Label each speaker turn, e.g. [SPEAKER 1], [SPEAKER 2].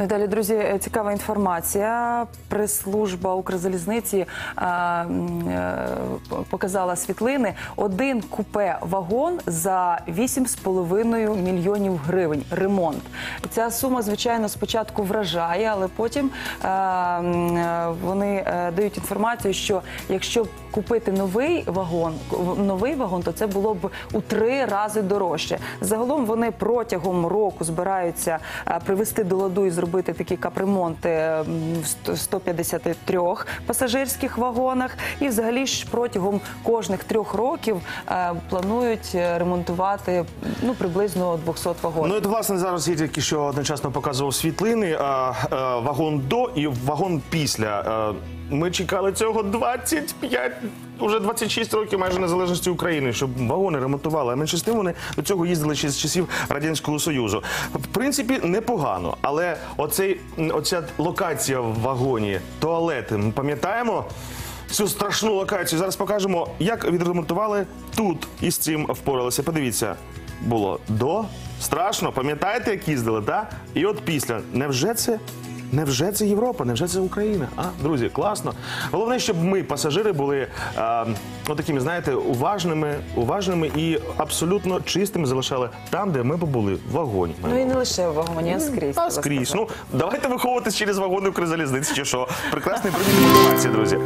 [SPEAKER 1] Ну і далі, друзі, е, цікава інформація. Прес-служба Укрзалізниці е, е, показала світлини. Один купе вагон за 8,5 мільйонів гривень. Ремонт. Ця сума, звичайно, спочатку вражає, але потім вони дають інформацію, що якщо купити новий вагон, новий вагон, то це було б у три рази дорожче. Загалом вони протягом року збираються привести до ладу і зробити такі капремонти в сто- 153 пасажирських вагонах. І взагалі ж протягом кожних трьох років е, планують е, ремонтувати ну приблизно 200 вагонів.
[SPEAKER 2] Ну, от, власне, зараз я тільки що одночасно показував світлини. Е, вагон до і вагон після. Ми чекали цього 25, уже 26 років майже незалежності України, щоб вагони ремонтували. А менше з тим вони до цього їздили ще з часів Радянського Союзу. В принципі, непогано. Але оцей, оця локація в вагоні, туалети, ми пам'ятаємо? Цю страшну локацію зараз покажемо, як відремонтували тут із цим впоралися. Подивіться, було до страшно. Пам'ятаєте, як їздили, так? І от після. Невже це? Невже це Європа? Невже це Україна? А, друзі, класно. Головне, щоб ми, пасажири, були е, отакими, знаєте, уважними, уважними і абсолютно чистими залишали там, де ми побули, в вагоні.
[SPEAKER 1] Ну і не лише в вагоні, а скрізь.
[SPEAKER 2] Та скрізь.
[SPEAKER 1] сказати.
[SPEAKER 2] Ну, давайте виховуватись через вагони Укрзалізниці, чи що. Прекрасний примір інформації, друзі.